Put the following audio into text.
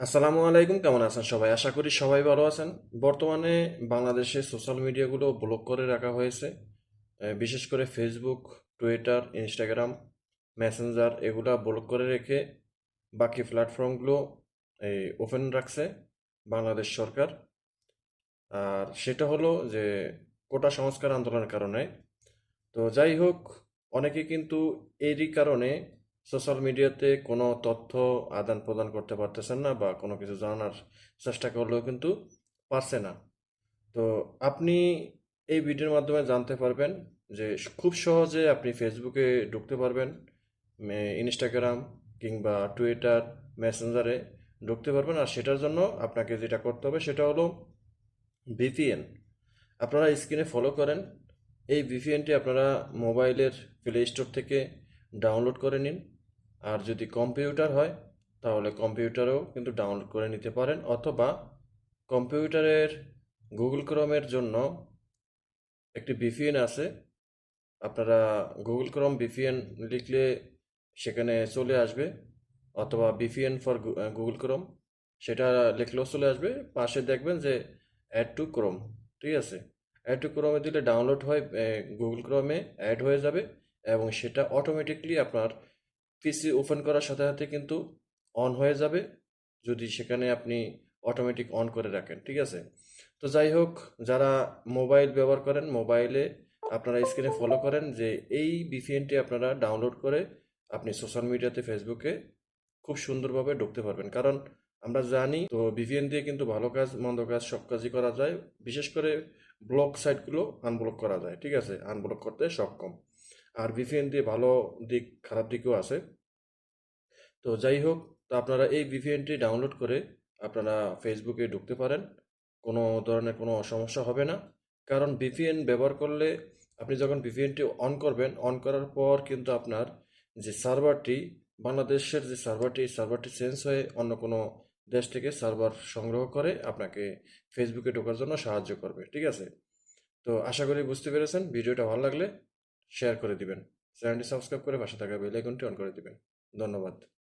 আসসালামু আলাইকুম, কেমন আছেন সবাই? আশা করি সবাই ভালো আছেন। বর্তমানে বাংলাদেশে সোশ্যাল মিডিয়াগুলো ব্লক করে রাখা হয়েছে। বিশেষ করে ফেসবুক টুইটার ইনস্টাগ্রাম মেসেঞ্জার এগুলো ব্লক করে রেখে বাকি প্ল্যাটফর্মগুলো এই ওপেন রাখছে বাংলাদেশ সরকার। আর সেটা হলো যে, কোটা সংস্কার আন্দোলনের কারণে। তো যাই হোক, অনেকে কিন্তু এরই কারণে সোশ্যাল মিডিয়াতে কোনো তথ্য আদান প্রদান করতে পারতেছেন না বা কোনো কিছু জানার চেষ্টা করলেও কিন্তু পারছে না। তো আপনি এই ভিডিওর মাধ্যমে জানতে পারবেন যে খুব সহজে আপনি ফেসবুকে ঢুকতে পারবেন ইনস্টাগ্রাম কিংবা টুইটার মেসেঞ্জারে ঢুকতে পারবেন। আর সেটার জন্য আপনাকে যেটা করতে হবে সেটা হলো ভিপিএন আপনারা স্ক্রিনে ফলো করেন। এই ভিপিএনটি আপনারা মোবাইলের প্লে স্টোর থেকে ডাউনলোড করে নিন। আর যদি কম্পিউটার হয়, তাহলে কম্পিউটারেও কিন্তু ডাউনলোড করে নিতে পারেন অথবা কম্পিউটারের গুগল ক্রোমের জন্য একটি বিপিএন আছে। আপনারা গুগল ক্রোম বিপিএন লিখলে সেখানে চলে আসবে অথবা বিপিএন ফর গুগল ক্রোম সেটা লিখলেও চলে আসবে। পাশে দেখবেন যে অ্যাড টু ক্রোম ঠিক আছে? অ্যাড টু ক্রোমে দিলে ডাউনলোড হয় গুগল ক্রোমে অ্যাড হয়ে যাবে এবং সেটা অটোমেটিকলি আপনার পিসি ওপেন করার সাথে সাথে কিন্তু অন হয়ে যাবে, যদি সেখানে আপনি অটোমেটিক অন করে রাখেন, ঠিক আছে? তো যাই হোক, যারা মোবাইল ব্যবহার করেন মোবাইলে আপনারা স্ক্রিনে ফলো করেন যে এই ভিপিএনটি আপনারা ডাউনলোড করে আপনি সোশ্যাল মিডিয়াতে ফেসবুকে খুব সুন্দরভাবে ঢুকতে পারবেন। কারণ আমরা জানি, তো ভিপিএন দিয়ে কিন্তু ভালো কাজ, মন্দ কাজ সব কাজই করা যায়। বিশেষ করে ব্লক সাইটগুলো আনব্লক করা যায়, ঠিক আছে? আনব্লক করতে সক্ষম। আর ভিপিএন দিয়ে ভালো দিক, খারাপ দিকও আছে। তো যাই হোক, তো আপনারা এই ভিপিএনটি ডাউনলোড করে আপনারা ফেসবুকে ঢুকতে পারেন। কোনো ধরনের কোনো সমস্যা হবে না। কারণ ভিপিএন ব্যবহার করলে আপনি যখন ভিপিএনটি অন করবেন অন করার পর কিন্তু আপনার যে সার্ভারটি বাংলাদেশের যে সার্ভারটি এই সার্ভারটি চেঞ্জ হয়ে অন্য কোনো দেশ থেকে সার্ভার সংগ্রহ করে আপনাকে ফেসবুকে ঢোকার জন্য সাহায্য করবে, ঠিক আছে? তো আশা করি বুঝতে পেরেছেন। ভিডিওটা ভালো লাগলে শেয়ার করে দিবেন। চ্যানেলটি সাবস্ক্রাইব করে পাশে থাকা বেল আইকনটি অন করে দিবেন। ধন্যবাদ।